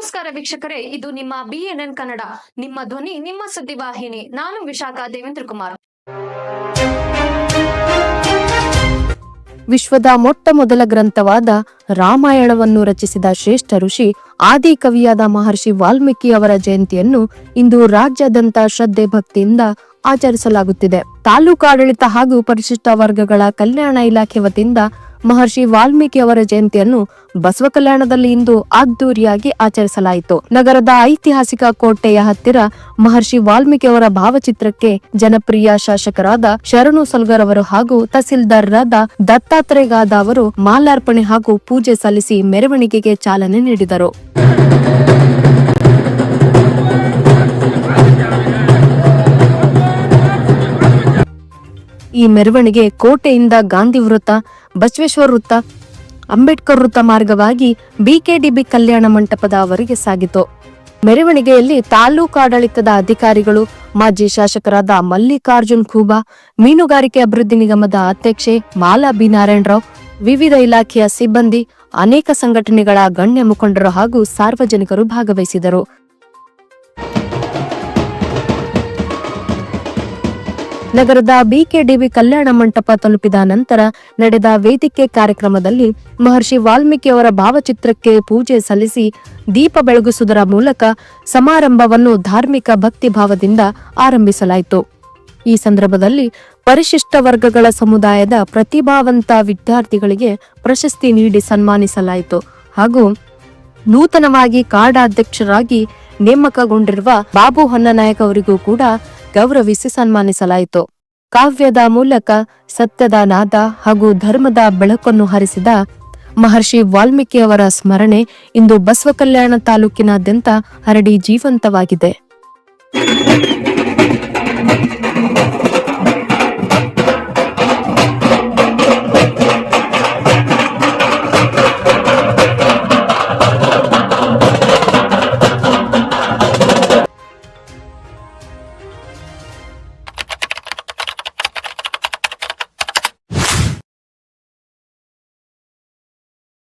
ನಮಸ್ಕಾರ ವೀಕ್ಷಕರೇ, ಇದು ನಿಮ್ಮ ಬಿಎನ್ಎನ್ ಕನ್ನಡ, ನಿಮ್ಮ ಧ್ವನಿ, ನಿಮ್ಮ ಸುದ್ದಿವಾಹಿನಿ ನಾನು ವಿಶಾಖ ದೇವೇಂದ್ರ ಕುಮಾರ್. ವಿಶ್ವದ ಮೊಟ್ಟ ಮೊದಲ ಗ್ರಂಥವಾದ ರಾಮಾಯಣವನ್ನು ರಚಿಸಿದ ಶ್ರೇಷ್ಠ ಋಷಿ, ಆದಿ ಕವಿಯಾದ ಮಹರ್ಷಿ ವಾಲ್ಮೀಕಿ ಅವರ ಜಯಂತಿಯನ್ನು ಇಂದು ರಾಜ್ಯಾದ್ಯಂತ ಶ್ರದ್ಧೆ ಭಕ್ತಿಯಿಂದ ಆಚರಿಸಲಾಗುತ್ತಿದೆ. ತಾಲೂಕು ಆಡಳಿತ ಹಾಗೂ ಪರಿಶಿಷ್ಟ ವರ್ಗಗಳ ಕಲ್ಯಾಣ ಇಲಾಖೆ ವತಿಯಿಂದ ಮಹರ್ಷಿ ವಾಲ್ಮೀಕಿ ಅವರ ಜಯಂತಿಯನ್ನು ಬಸವ ಕಲ್ಯಾಣದಲ್ಲಿ ಇಂದು ಅದ್ದೂರಿಯಾಗಿ ಆಚರಿಸಲಾಯಿತು. ನಗರದ ಐತಿಹಾಸಿಕ ಕೋಟೆಯ ಹತ್ತಿರ ಮಹರ್ಷಿ ವಾಲ್ಮೀಕಿ ಅವರ ಭಾವಚಿತ್ರಕ್ಕೆ ಜನಪ್ರಿಯ ಶಾಸಕರಾದ ಶರಣು ಸಲ್ಗರ್ ಅವರು ಹಾಗೂ ತಹಸೀಲ್ದಾರರಾದ ದತ್ತಾತ್ರೇಗಾದ ಅವರು ಮಾಲಾರ್ಪಣೆ ಹಾಗೂ ಪೂಜೆ ಸಲ್ಲಿಸಿ ಮೆರವಣಿಗೆಗೆ ಚಾಲನೆ ನೀಡಿದರು. ಈ ಮೆರವಣಿಗೆ ಕೋಟೆಯಿಂದ ಗಾಂಧಿ ವೃತ್ತ, ಬಸವೇಶ್ವರ ವೃತ್ತ, ಅಂಬೇಡ್ಕರ್ ವೃತ್ತ ಮಾರ್ಗವಾಗಿ ಬಿಕೆಡಿಬಿ ಕಲ್ಯಾಣ ಮಂಟಪದವರೆಗೆ ಸಾಗಿತು. ಮೆರವಣಿಗೆಯಲ್ಲಿ ತಾಲೂಕು ಆಡಳಿತದ ಅಧಿಕಾರಿಗಳು, ಮಾಜಿ ಶಾಸಕರಾದ ಮಲ್ಲಿಕಾರ್ಜುನ್ ಖೂಬಾ, ಮೀನುಗಾರಿಕೆ ಅಭಿವೃದ್ಧಿ ನಿಗಮದ ಅಧ್ಯಕ್ಷೆ ಮಾಲಾ ಬಿ. ನಾರಾಯಣರಾವ್, ವಿವಿಧ ಇಲಾಖೆಯ ಸಿಬ್ಬಂದಿ, ಅನೇಕ ಸಂಘಟನೆಗಳ ಗಣ್ಯ ಮುಖಂಡರು ಹಾಗೂ ಸಾರ್ವಜನಿಕರು ಭಾಗವಹಿಸಿದರು. ನಗರದ ಬಿಕೆಡಿಬಿ ಕಲ್ಯಾಣ ಮಂಟಪ ತಲುಪಿದ ನಂತರ ನಡೆದ ವೇದಿಕೆ ಕಾರ್ಯಕ್ರಮದಲ್ಲಿ ಮಹರ್ಷಿ ವಾಲ್ಮೀಕಿ ಅವರ ಭಾವಚಿತ್ರಕ್ಕೆ ಪೂಜೆ ಸಲ್ಲಿಸಿ ದೀಪ ಬೆಳಗಿಸುವುದರ ಮೂಲಕ ಸಮಾರಂಭವನ್ನು ಧಾರ್ಮಿಕ ಭಕ್ತಿ ಭಾವದಿಂದ ಆರಂಭಿಸಲಾಯಿತು. ಈ ಸಂದರ್ಭದಲ್ಲಿ ಪರಿಶಿಷ್ಟ ವರ್ಗಗಳ ಸಮುದಾಯದ ಪ್ರತಿಭಾವಂತ ವಿದ್ಯಾರ್ಥಿಗಳಿಗೆ ಪ್ರಶಸ್ತಿ ನೀಡಿ ಸನ್ಮಾನಿಸಲಾಯಿತು ಹಾಗೂ ನೂತನವಾಗಿ ಕಾಡಾಧ್ಯಕ್ಷರಾಗಿ ನೇಮಕಗೊಂಡಿರುವ ಬಾಬು ಹೊನ್ನನಾಯಕ್ ಅವರಿಗೂ ಕೂಡ ಗೌರವಿಸಿ ಸನ್ಮಾನಿಸಲಾಯಿತು. ಕಾವ್ಯದ ಮೂಲಕ ಸತ್ಯದ ನಾದ ಹಾಗೂ ಧರ್ಮದ ಬೆಳಕನ್ನು ಹರಿಸಿದ ಮಹರ್ಷಿ ವಾಲ್ಮೀಕಿಯವರ ಸ್ಮರಣೆ ಇಂದು ಬಸವ ಕಲ್ಯಾಣ ತಾಲೂಕಿನಾದ್ಯಂತ ಹರಡಿ ಜೀವಂತವಾಗಿದೆ.